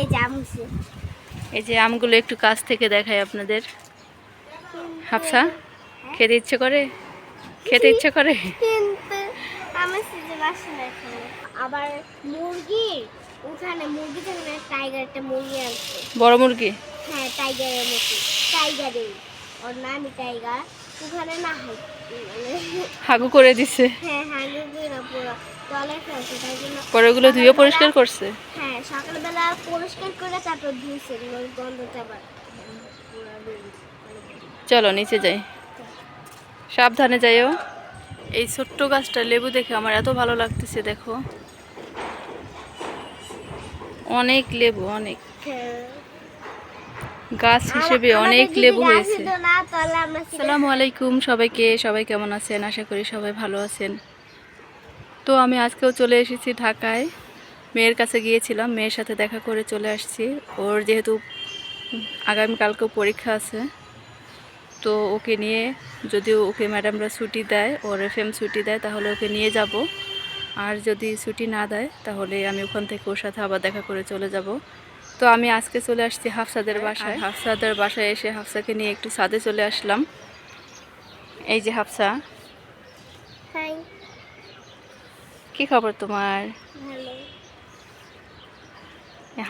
এই যে আম এই যে আমগুলো একটু কাছ থেকে দেখাই আপনাদের। হাফসা খেতে ইচ্ছে করে? খেতে ইচ্ছে করে? আমার সিজন আসে না আবার মুরগি ওখানে মুরগি থেকে টাইগার একটা মুরগি আনছে বড় মুরগি? হ্যাঁ টাইগারের মতো টাইগারই ওর নামই টাইগার ওখানে না হয়। হাগু করে দিছে। হ্যাঁ হ্যাঁ না পুরো। জলে ফেলছে তাই জন্য পরে ওগুলো ধুয়ে পরিষ্কার করছে? হ্যাঁ সকালবেলা পরিষ্কার করে তারপর ওই গন্ধটা আবার চলো নিচে যাই। সাবধানে যাইও। এই ছোট্ট গাছটা লেবু দেখে আমার এত ভালো লাগতেছে দেখো। অনেক লেবু অনেক। গাছ হিসেবে অনেক লেবু হয়েছে। আসসালামু আলাইকুম সবাইকে সবাই কেমন আছেন? আশা করি সবাই ভালো আছেন। তো আমি আজকেও চলে এসেছি ঢাকায়। মেয়ের কাছে গিয়েছিলাম মেয়ের সাথে দেখা করে চলে আসছি। ওর যেহেতু আগামীকালকেও পরীক্ষা আছে তো ওকে নিয়ে যদি ওকে ম্যাডামরা ছুটি দেয় ওর এফ এম ছুটি দেয় তাহলে ওকে নিয়ে যাব। আর যদি ছুটি না দেয় তাহলে আমি ওখান থেকে ওর সাথে আবার দেখা করে চলে যাব। তো আমি আজকে চলে আসছি হাফসাদের বাসায়। হাফসাদের বাসায় এসে হাফসাকে নিয়ে একটু সাদে চলে আসলাম। এই যে হাফসা। হাই কি খবর তোমার?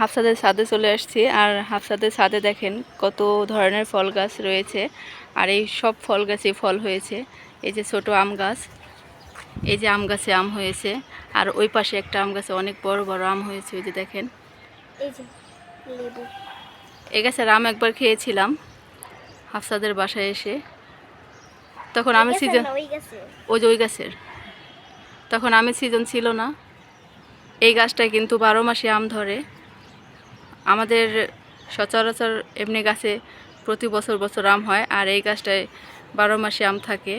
হাফসাদের ছাদে চলে আসছি আর হাফসাদের ছাদে দেখেন কত ধরনের ফল গাছ রয়েছে আর এই সব ফল গাছে ফল হয়েছে। এই যে ছোট আম গাছ এই যে আম গাছে আম হয়েছে আর ওই পাশে একটা আম গাছে অনেক বড় বড় আম হয়েছে ওই যে দেখেন। এই গাছের আম একবার খেয়েছিলাম হাফসাদের বাসায় এসে। তখন আমি সিজন ওই যে ওই গাছের। তখন আমের সিজন ছিল না। এই গাছটায় কিন্তু বারো মাসে আম ধরে। আমাদের সচরাচর এমনি গাছে প্রতি বছর বছর আম হয়, আর এই গাছটায় বারো মাসে আম থাকে।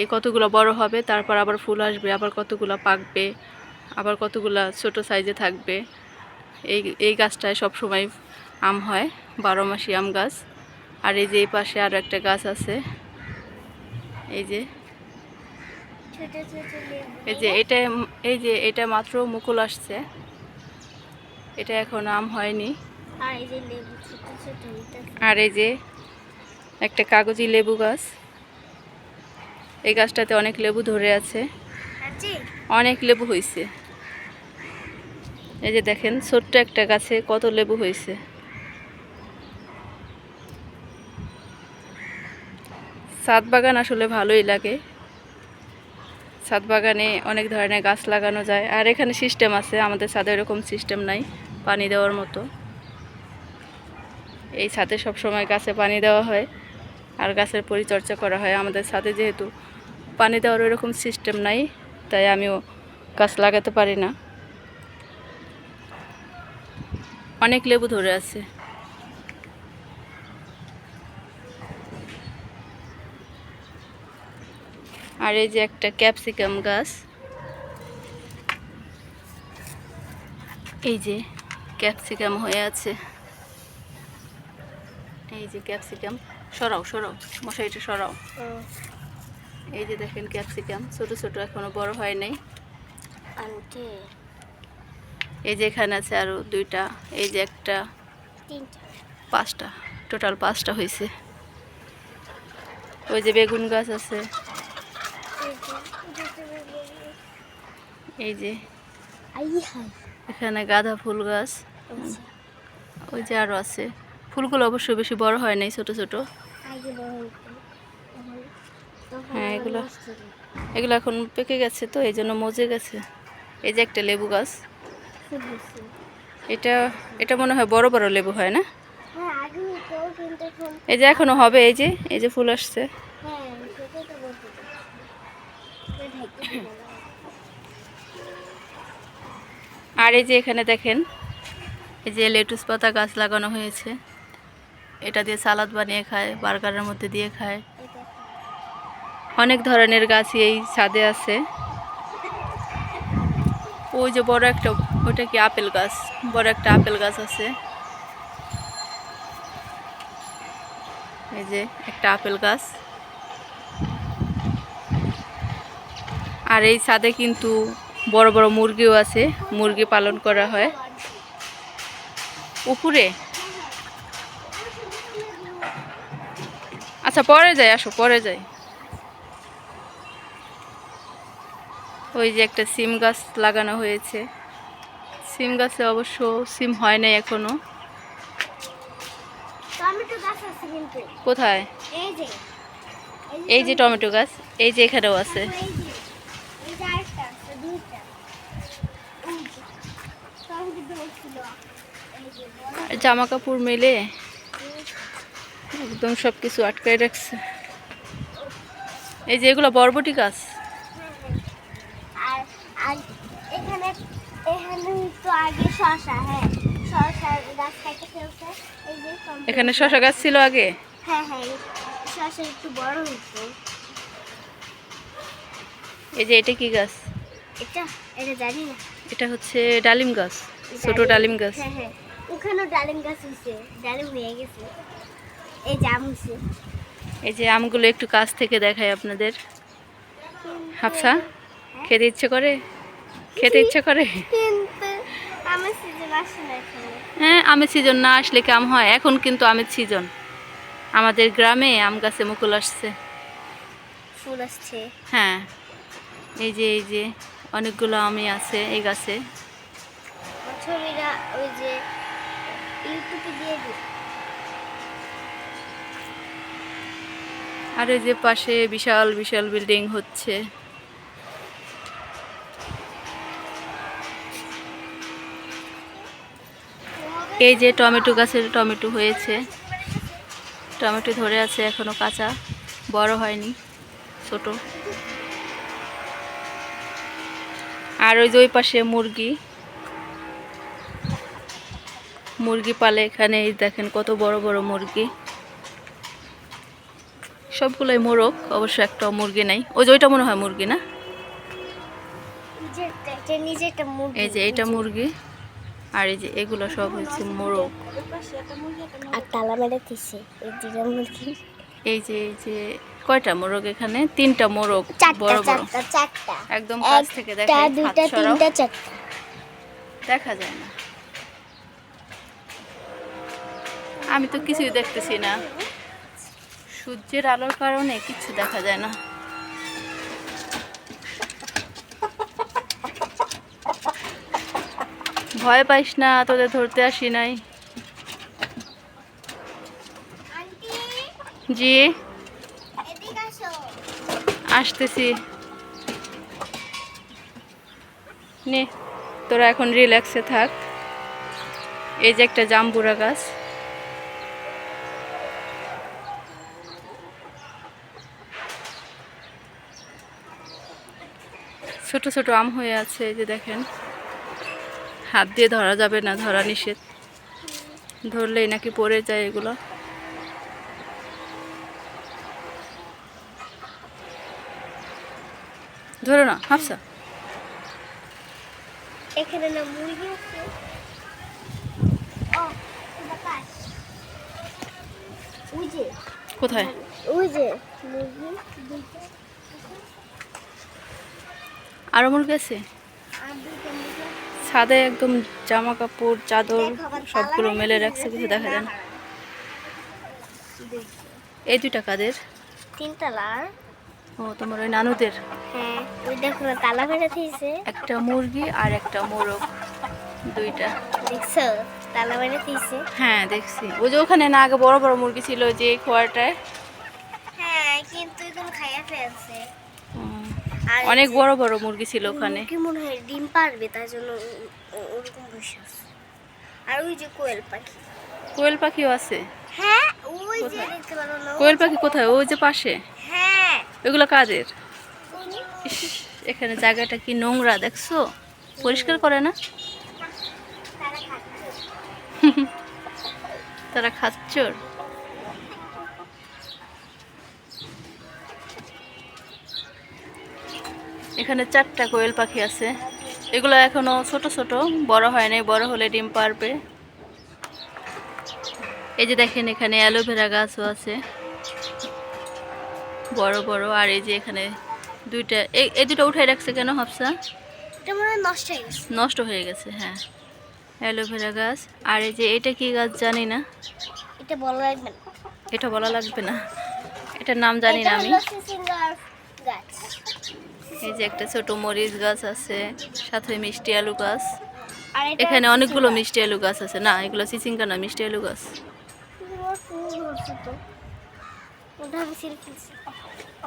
এই কতগুলো বড় হবে, তারপর আবার ফুল আসবে, আবার কতগুলো পাকবে, আবার কতগুলো ছোট সাইজে থাকবে। এই এই গাছটায় সবসময় আম হয়, বারো মাসি আম গাছ। আর এই যে এই পাশে আরও একটা গাছ আছে। এই যে এই যে এটা এই যে এটা মাত্র মুকুল আসছে। এটা এখন আম হয়নি। আর এই যে একটা কাগজি লেবু গাছ। এই গাছটাতে অনেক লেবু ধরে আছে। অনেক লেবু হয়েছে এই যে দেখেন ছোট্ট একটা গাছে কত লেবু হয়েছে ছাদ বাগান আসলে ভালোই লাগে। ছাদ বাগানে অনেক ধরনের গাছ লাগানো যায়। আর এখানে সিস্টেম আছে, আমাদের ছাদে এরকম সিস্টেম নাই, পানি দেওয়ার মতো। এই ছাদে সব সময় গাছে পানি দেওয়া হয়, আর গাছের পরিচর্যা করা হয়। আমাদের ছাদে যেহেতু পানি দেওয়ার এরকম সিস্টেম নাই, তাই আমিও গাছ লাগাতে পারি না। অনেক লেবু ধরে আছে। আর এই যে একটা ক্যাপসিকাম গাছ। এই যে ক্যাপসিকাম হয়ে আছে। এই যে ক্যাপসিকাম। সরাও সরাও মশারিটা সরাও। এই যে দেখেন ক্যাপসিকাম ছোট ছোট এখনও বড় হয় নাই। এই যে এখানে আছে আরও দুইটা এই যে একটা পাঁচটা টোটাল পাঁচটা হয়েছে ওই যে বেগুন গাছ আছে এই যে, এই যে লেবু। এই যে এখানে গাঁদা ফুল গাছ। আচ্ছা, ওই যে আরও আছে। ফুলগুলো অবশ্যই বেশি বড় হয় নাই ছোট ছোট। হ্যাঁ, এগুলো- এগুলো এখন পেকে গেছে তো এই জন্য মজে গেছে। এই যে একটা লেবু গাছ। এটা এটা মনে হয় বড় বড় লেবু হয় না? হ্যাঁ এই যে এখনও হবে এই যে এই যে ফুল আসছে। হ্যাঁ সেটাই তো বলতে চাচ্ছি। এটা ঢেকে দিলাম। আর এই যে এখানে দেখেন, এই যে লেটুস পাতা গাছ লাগানো হয়েছে। এটা দিয়ে সালাদ বানিয়ে খায়, বার্গারের মধ্যে দিয়ে খায়। অনেক ধরনের গাছই এই ছাদে আছে। ওই যে বড় একটা ওটা কি আপেল গাছ? বড় একটা আপেল গাছ আছে। এই যে একটা আপেল গাছ। আর এই ছাদে কিন্তু বড় বড় মুরগিও আছে মুরগি পালন করা হয়। উপরে? আচ্ছা পরে যাই আসো পরে যাই। ওই যে একটা সিম গাছ লাগানো হয়েছে। সিম গাছে অবশ্য সিম হয় নাই এখনও। কোথায়? এই যে। টমেটো গাছ এই যে এখানেও আছে এই যে এই যে আরেকটা আছে দুইটা এই যে টমেটো ধরছিল এই যে বড় জামা কাপড় মেলে একদম সব কিছু আটকায় রাখছে। এই যে এগুলো বরবটি গাছ। এখানে এখানে তো আগে শশা হ্যাঁ শশা গাছ কেটে ফেলছে এই যে এখানে শশা গাছ ছিল আগে? হ্যাঁ হ্যাঁ এই শশা একটু বড় হয়েছে। এই যে এটা কি গাছ? এটা এটা জানি না। এটা হচ্ছে ডালিম গাছ ছোট ডালিম গাছ। হ্যাঁ হ্যাঁ। ওখানেও ডালিম গাছ হয়েছে ডালিম হয়ে গেছে। এই জাম হয়েছে। এই যে আমগুলো একটু কাছ থেকে দেখায় আপনাদের। হাফসা খেতে ইচ্ছে করে? খেতে ইচ্ছে করে? হ্যাঁ আমের সিজন না আসলে কি আম হয়? এখন কিন্তু আমের সিজন আমাদের গ্রামে আম গাছে মুকুল আসছে। ফুল আসছে। হ্যাঁ। এই যে এই যে অনেকগুলো আমই আছে এই গাছে। ওই যে আর যে পাশে বিশাল বিশাল বিল্ডিং হচ্ছে। এই যে টমেটো গাছের টমেটো হয়েছে। টমেটো ধরে আছে এখনও কাঁচা, বড় হয়নি, ছোট। আর ওই যে ওই পাশে মুরগি। মুরগি পালে এখানে এই দেখেন কত বড় বড় মুরগি। সবগুলোই মোরগ অবশ্য একটা মুরগি নাই। ওই যে ওইটা মনে হয় মুরগি না? এটা এই যে এইটা মুরগি আর এই যে এগুলো সব হচ্ছে মোরগ। আর তালা মেরে এই দুটা মুরগি। এই যে এই যে কয়টা মোরগ এখানে? তিনটা মোরগ বড় বড়। একদম কাছ থেকে দেখা যায় না। আমি তো কিছুই দেখতেছি না। সূর্যের আলোর কারণে কিছু দেখা যায় না। ভয় পাইস না তোদের ধরতে আসি নাই। জি। আসতেছি। নে তোরা এখন রিল্যাক্সে থাক। এই যে একটা জাম্বুরা গাছ। ছোট ছোট আম হয়ে আছে এই যে দেখেন। হাত দিয়ে ধরা যাবে না ধরা নিষেধ। ধরলেই নাকি পড়ে যায় এগুলো। ধরো না হাফসা। এখানে না মুরগি আছে। কোথায়? ওই যে মুরগি দুইটা আরও মুরগি আছে। ছাদে একদম জামা কাপড় চাদর সবগুলো মেলে রাখছে কিছু দেখা যায় না। এই দুইটা কাদের? তিনটা লাল ও তোমার ওই নানুদের? হ্যাঁ ওই দেখো তালা মেরে একটা মুরগি আর একটা মোরগ দুইটা। দেখছ? তালা মেরে দিয়েছে। হ্যাঁ দেখছি। ওই যে ওখানে না আগে বড় বড় মুরগি ছিল যে এই খোয়ারটায়। হ্যাঁ কিন্তু এগুলো খাইয়া ফেলছে। অনেক বড় বড় মুরগি ছিল ওখানে। মনে হয় ডিম পারবে তার জন্য ওরকম বসে আছে। আর ওই যে কোয়েল পাখি। কোয়েল পাখিও আছে? হ্যাঁ ওই যে কোয়েল পাখি কোথায়? ওই যে পাশে? হ্যাঁ। ওগুলো কাদের? এখানে জায়গাটা কি নোংরা দেখছ? পরিষ্কার করে না? তারা খাচ্ছে। তারা খাচ্চর এখানে চারটা কোয়েল পাখি আছে। এগুলো এখনও ছোট ছোট বড় হয় নাই বড় হলে ডিম পারবে। এই যে দেখেন এখানে অ্যালোভেরা গাছও আছে। বড় বড় আর এই যে এখানে দুইটা এই দুটো উঠাই রাখছে কেন হাফসা? এটা নষ্ট গেছে। নষ্ট হয়ে গেছে হ্যাঁ। অ্যালোভেরা গাছ। আর এই যে এটা কি গাছ জানি না। এটা বলা লাগবে না। এটা বলা লাগবে না। এটার নাম জানি না আমি। গাছ। এই যে একটা ছোট মরিচ গাছ আছে সাথে মিষ্টি আলু গাছ। এখানে অনেকগুলো মিষ্টি আলু গাছ আছে। না এগুলো চিচিঙ্গা না মিষ্টি আলু গাছ।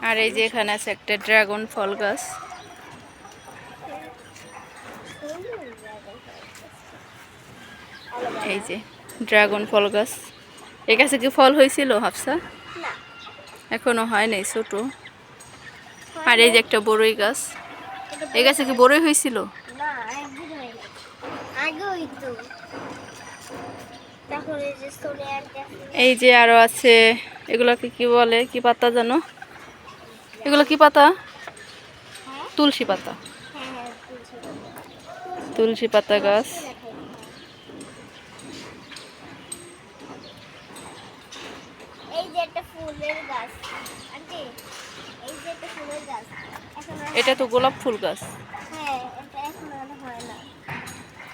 আর এই যে এখানে আছে একটা ড্রাগন ফল গাছ। এই যে ড্রাগন ফল গাছ। এই গাছে কি ফল হয়েছিল হাফসা? এখনও হয় নাই ছোট। আর এই যে একটা বড়ই গাছ। এই গাছে কি বড়ই হয়েছিল? হয়ে এই যে আরও আছে এগুলোকে কি বলে কি পাতা জানো? এগুলো কি পাতা? হ্যাঁ। তুলসী পাতা। হ্যাঁ হ্যাঁ বুঝছি। তুলসী পাতা গাছ। এই যে একটা ফুলের গাছ আন্টি এই যে একটা ফুলের গাছ এখন আর এটা তো গোলাপ ফুল গাছ।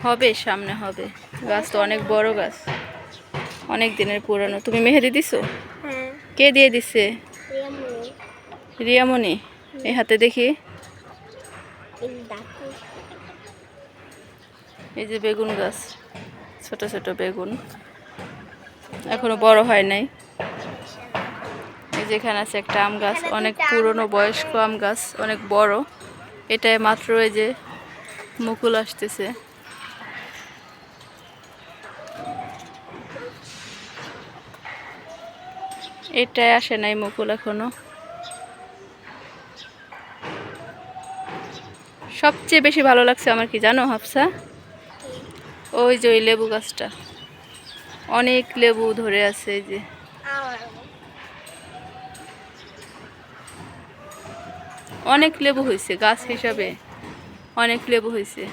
হবে সামনে হবে। গাছ তো অনেক বড় গাছ। অনেক দিনের পুরানো। তুমি মেহেদি দিছো? হ্যাঁ। কে দিয়ে দিছে? রিয়ামণি। এই হাতে দেখি। এই যে বেগুন গাছ। ছোট ছোট বেগুন। এখনও বড় হয় নাই। এই যে এখানে আছে একটা আম গাছ অনেক পুরনো বয়স্ক আম গাছ অনেক বড়। এটাই মাত্র এই যে মুকুল আসতেছে। এটাই আসে নাই মুকুল এখনও। সবচেয়ে বেশি ভালো লাগছে আমার কি জানো হাফসা? ওই যে ওই লেবু গাছটা। অনেক লেবু ধরে আছে এই যে আমার অনেক লেবু হয়েছে গাছ হিসাবে অনেক লেবু হয়েছে।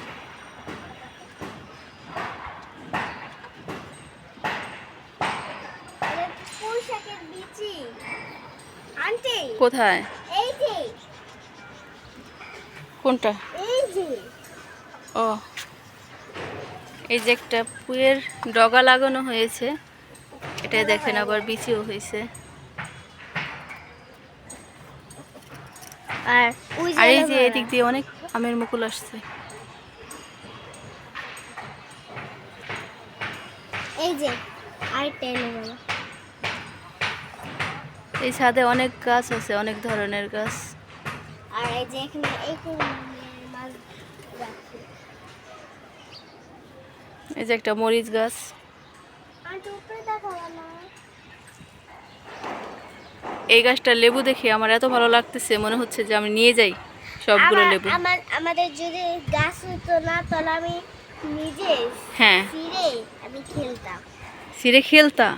কোথায়? কোনটা? ও এই যে একটা পুয়ের ডগা লাগানো হয়েছে। এটা দেখেন আবার বিচিও হয়েছে। আর ওই আর এই যে এদিক দিয়ে অনেক আমের মুকুল আসছে। এই যে গেল এই ছাদে অনেক গাছ আছে অনেক ধরনের গাছ। আর এই যে এখানে এই এই যে একটা মরিচ গাছ আন্টি উপরে দেখাবো না এই গাছটা লেবু দেখে আমার এত ভালো লাগতেছে মনে হচ্ছে যে আমি নিয়ে যাই সবগুলো লেবু। আমার আমাদের যদি গাছ হতো না তাহলে আমি নিজে হ্যাঁ। ফিরে আমি খেলতাম। সিরে খেলতা?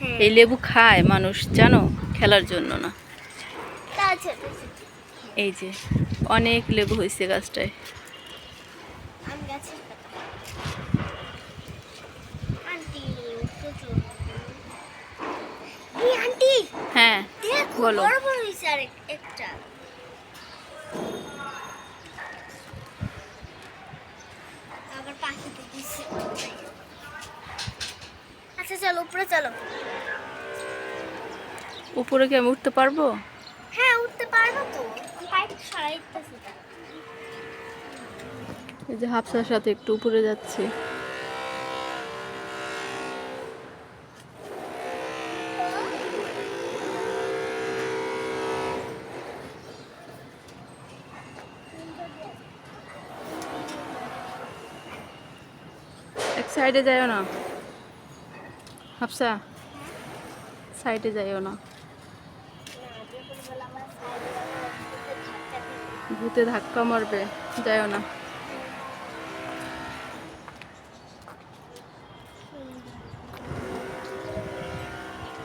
হ্যাঁ। এই লেবু খায় মানুষ জানো? খেলার জন্য না। এই যে অনেক লেবু হয়েছে গাছটায়। হ্যাঁ বলো। একটা। আচ্ছা চলো উপরে চলো। উপরে কি আমি উঠতে পারব? হ্যাঁ উঠতে পারব তো। এই যে হাফসার সাথে একটু উপরে যাচ্ছি। সাইডে যাইও না হাফসা সাইডে যাইও না। ভূতে ধাক্কা মারবে যাইও না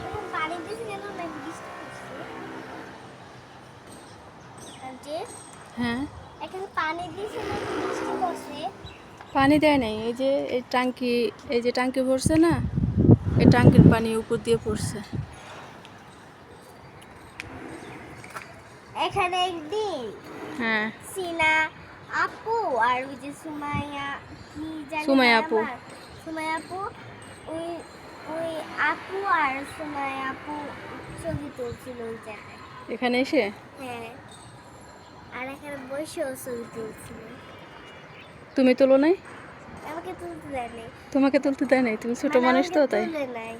এখন পানি দিয়েছি কেন নাকি বৃষ্টি পড়ছে? আন্টি, হ্যাঁ এখানে পানি দিয়েছি নাকি বৃষ্টি পড়ছে? পানি দেয় নাই এই যে এই টাঙ্কি এই যে টাঙ্কি ভরছে না এই টাঙ্কির পানি উপর দিয়ে পড়ছে। এখানে একদিন হ্যাঁ। সিনা আপু আর ওই যে সুমাইয়া কি জানি সুমাইয়া আপু। আর, সুমাই আপু ওই ওই আপু আর সুমাই আপু ছবি তুলছিল ওই জায়গায়। এখানে এসে? হ্যাঁ। আর এখানে বসেও ছবি তুলছিল। তুমি তোলো নাই? আমাকে তুলতে দেয়নি তোমাকে তুলতে দেয় নাই? তুমি ছোট মানে মানুষ তো তাই? তুলে নাই।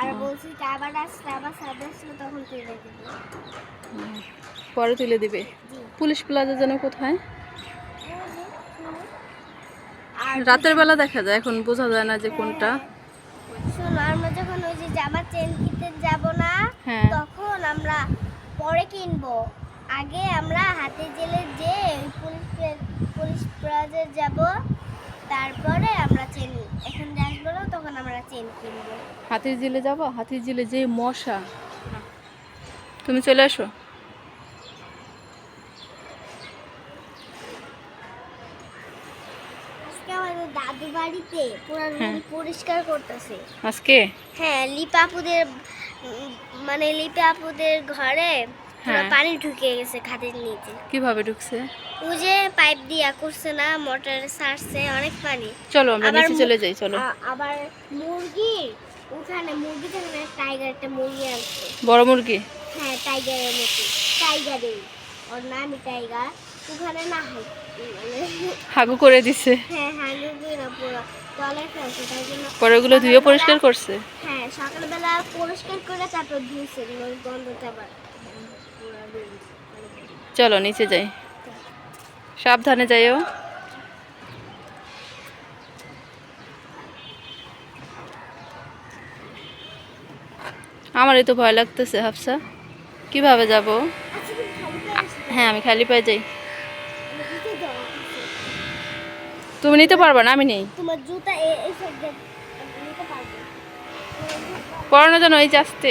আর বলছি আবার আসলে আবার সাদা আসলে তখন তুলে দিব। পরে তুলে দিবে? পুলিশ প্লাজা যেন কোথায়? রাতের বেলা দেখা যায় এখন বোঝা যায় না যে কোনটা। শোনো আমরা যখন ওই যে জামা চেন কিনতে যাব না হ্যাঁ। তখন আমরা পরে কিনবো। আগে আমরা হাতে জেলে যে পুলিশ প্লা- পুলিশ প্লাজা যাব তারপরে আমরা চেন এখন আসব না তখন আমরা চেন কিনবো। হাতির জিলে যাব? হাতির জিলে যে মশা। তুমি চলে আসো। দাদু বাড়িতে পুরো হ্যাঁ। রুম পরিষ্কার করতেছে। আজকে? হ্যাঁ লিপাপুদের মানে লিপাপুদের ঘরে হ্যাঁ। পানি ঢুকে গেছে খাদের নিচে। কীভাবে ঢুকছে? ও যে পাইপ দিয়া করছে না মোটর সারছে অনেক পানি। চলো আমরা নিচে চলে যাই চলো। আবার মুরগি? ওখানে মুরগি থেকে টাইগার একটা মুরগি আনছে। বড় মুরগি? হ্যাঁ টাইগারের মতো। টাইগারের ওর নামই টাইগার ওখানে না মানে হাগু করে দিছে। হ্যাঁ মুরগি না পুরো টয়লেট ফেলছে তাই জন্য পরে ওগুলো ধুয়ে পরিষ্কার করছে? হ্যাঁ সকালবেলা পরিষ্কার করে তারপর ধুয়েছে ওই গন্ধটা আবার। চলো নিচে যাই। সাবধানে যাইও। আমারই তো ভয় লাগতেছে হাফসা। কীভাবে যাব। হ্যাঁ আমি খালি পায়ে যাই। তুমি নিতে পারবে না আমি নেই। পড়ানো যেন এই যে আসতে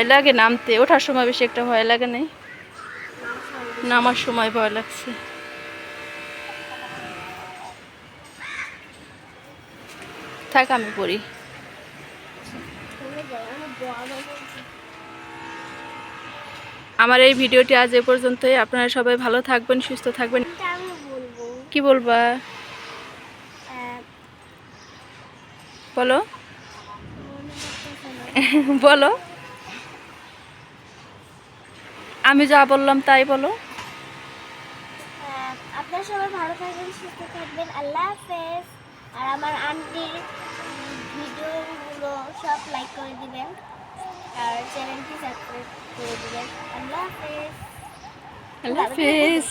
ভয় লাগে নামতে। ওঠার সময় বেশি একটা ভয় লাগে নাই। নামার সময় ভয় লাগছে। থাক আমি পড়ি। আমার এই ভিডিওটি আজ এ পর্যন্তই। আপনারা সবাই ভালো থাকবেন সুস্থ থাকবেন। কি বলবা? বলো। বলো। আমি যা বললাম তাই বলো। আপনার আপনারা সবাই ভালো থাকবেন সুস্থ থাকবেন। আল্লাহ হাফেজ। আর আমার আন্টির ভিডিওগুলো সব লাইক করে দিবেন। আর চ্যানেলটি সাবস্ক্রাইব করে দিবেন। আল্লাহ হাফেজ। আল্লাহ হাফেজ।